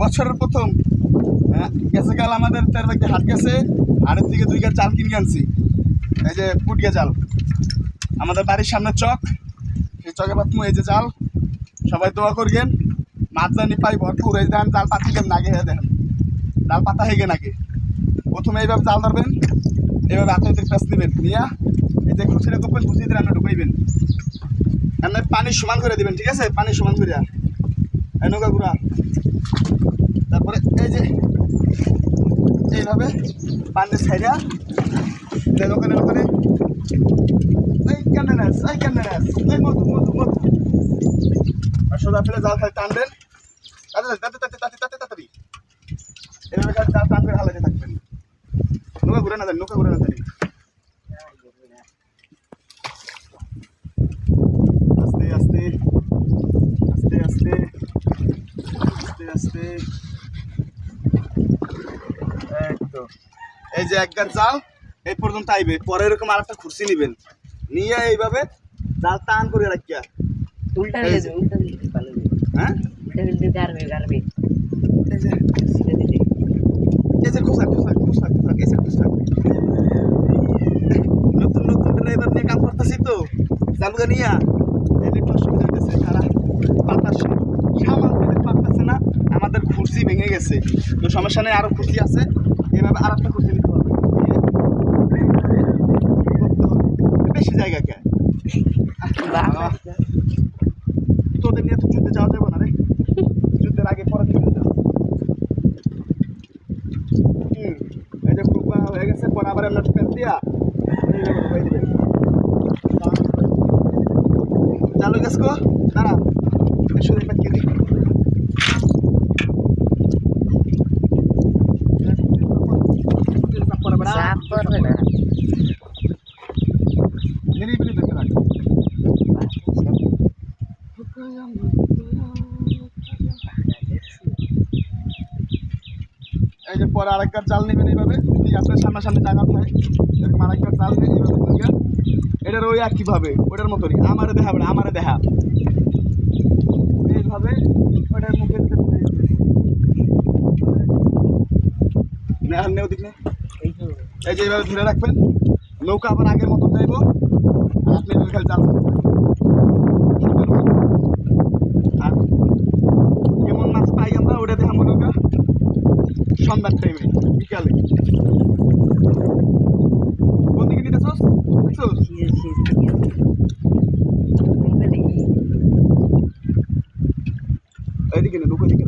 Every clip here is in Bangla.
বছরের প্রথম হ্যাঁ, গেছে কাল আমাদের তের ব্যক্তি হাট গেছে হাটের থেকে দুই গাছ জাল কিনে আনছি। এই যে পুটিয়া জাল আমাদের বাড়ির সামনে চক। সেই চকে পাতমু এই যে জাল সবাই দোয়া করবেন। মাছ জানি পাই ভরপুর এই দেন জাল পাতি দেন নাগে হয়ে দেন জাল পাতা হয়ে গে নাকি? প্রথমে এইভাবে জাল ধরবেন। এইভাবে হাতে প্যাঁচ নেবেন। নিয়া এই যে খুশিটা করবেন খুশিতে রান্না ঢুকাইবেন। এমনি পানি সমান করে দিবেন ঠিক আছে? পানি সমান করে এই নৌকা গুড়া তারপরে এই যে, এইভাবে পানি ছাইড়া যে দোকানে দোকানে এই কেমনে নাচ এই কেমনে নাচ এই মধু মধু মধু। আর সোজা ফেলে জাল খালি টানবেন তাড়াতাড়ি তাড়াতাড়ি তাড়াতাড়ি তাড়াতাড়ি তাড়াতাড়ি। এভাবে খালি জাল টান করে হালাতে থাকবেন। নৌকা ঘুরে না জানি নৌকা ঘুরে না তো এই যে একগার জাল এই পর্যন্ত আইবে। পরে এরকম আর একটা খুরসি নিবেন। নিয়ে এইভাবে জাল টান করে রাখিয়া। উল্টা হ্যাঁ? গারবে গারবে খোসা খোসা খোসা খোসা খোসা। নতুন নতুন ড্রাইভার নিয়ে কাম করতেছি তো। চালুকা নিয়া এই একটু অসুবিধা হতেছে তারা পাতাসে সামাল দিতে পারতেছে না আমাদের গেছে তো সমস্যা নেই আরও খুরসি আছে। এভাবে আর একটা খুরসি নিতে হবে। বেশি জায়গা কে? তোদের নিয়ে তো যুদ্ধে যাওয়া যাবে না রে। যুদ্ধের আগে পরে এই যে কুপা হয়ে গেছে পরে আবার আমরা পেন দিয়া চালু গেছ কো দাঁড়া। শুধু একটা কি দিই সাপ করবে না নিরিবিলি দেখে রাখ এই যে পরে আরেকবার জাল নেবেন এইভাবে, যদি আপনার সামনাসামনি জায়গা থাকে, এরকম আরেকবার জাল নিয়ে এইভাবে এটার ওই একইভাবে ওটার মতনই। আমারে দেখাবে না, আমারে দেখা। এইভাবে ওটার মুখে। এই যে এইভাবে ধরে রাখবেন। নৌকা আবার আগের মতো যাইব। আপনি খালি জাল ধরতে থাকবেন। আর কেমন মাছ পাই আমরা ওটা দেখাবো নৌকা সন্ধ্যার টাইমে বিকালে। কোন দিকে এইবারে এইদিকে না দিকে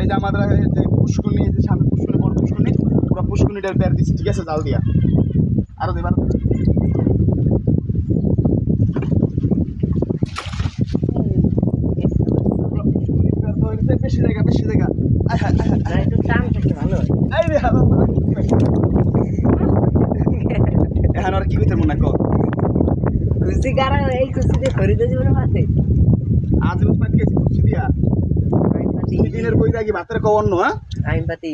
এই যে আমাদের যে পুষ্কুনি যে সামনে পুষ্কুনি বড় পুষ্কুনি পুরো পুষ্কুনিটার বের দিচ্ছি ঠিক আছে জাল দিয়া। আরও দেবার বেশি জায়গা বেশি জায়গা আয় আয় না একটু টান থাকলে ভালো রে এখন আর কি করতে মনে কর? খুশি কারা এই খুশিতে খরিদে জীবনে পাতে আজ দিয়া। দিনের বই রাখি ভাতের হ্যাঁ? আইন পাতি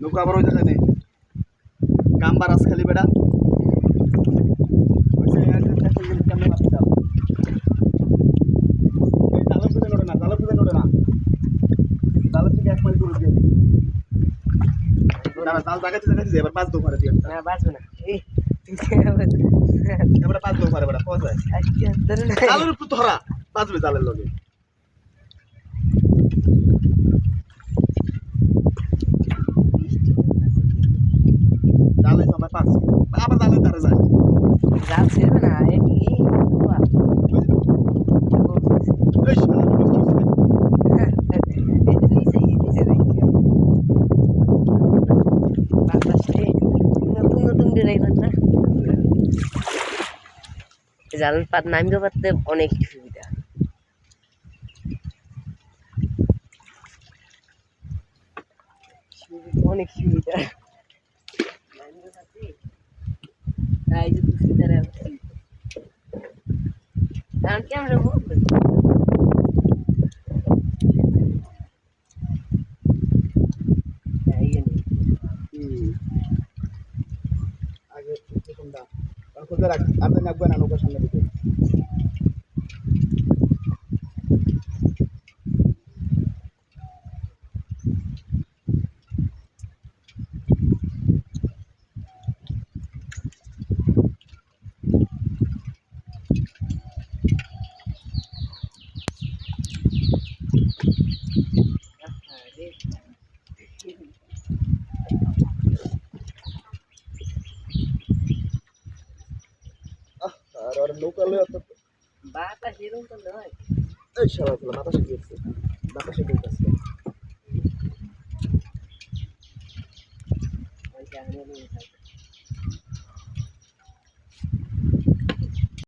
নৌকা আবার ওই জায়গায় নেই কাম্বার আস খালি বেটা ওই জায়গায় যে দেখো যে কেমনে মাছ দাও। এই জালের খুঁজে নোটে না, জালের খুঁজে নোটে না। জালের থেকে এক মাইল দূরে দিয়ে দিই। দাঁড়া, জাল জাগাতে যাই, এবার পাঁচ দো পারে দিয়ে। না বাঁচবে না এই এবারে পাঁচ দো পারে বেটা, পাওয়া যায়। জালের উপর ধরা, বাঁচবে জালের লগে। জালে সবাই পাঁচ। আবার জালের ধারে যায়। জাল ছেড়বে না এই এই বাবা এই শালা, জাল পাত নামিয়ে পারতে অনেক সুবিধা, অনেক সুবিধা নামিয়ে পাততে এই যে সুবিধাটা কারণ কি আমরা বলব এই যে হুম। আগে আছে কোনটা কারণ খুঁজে রাখ আর দিন রাখবে না নৌকার সামনে দিকে আর নৌকা লয়ে তো বাতাস এরকম তো নয়। এই শালা বাতাসে গিয়েছে বাতাসে গিয়েছে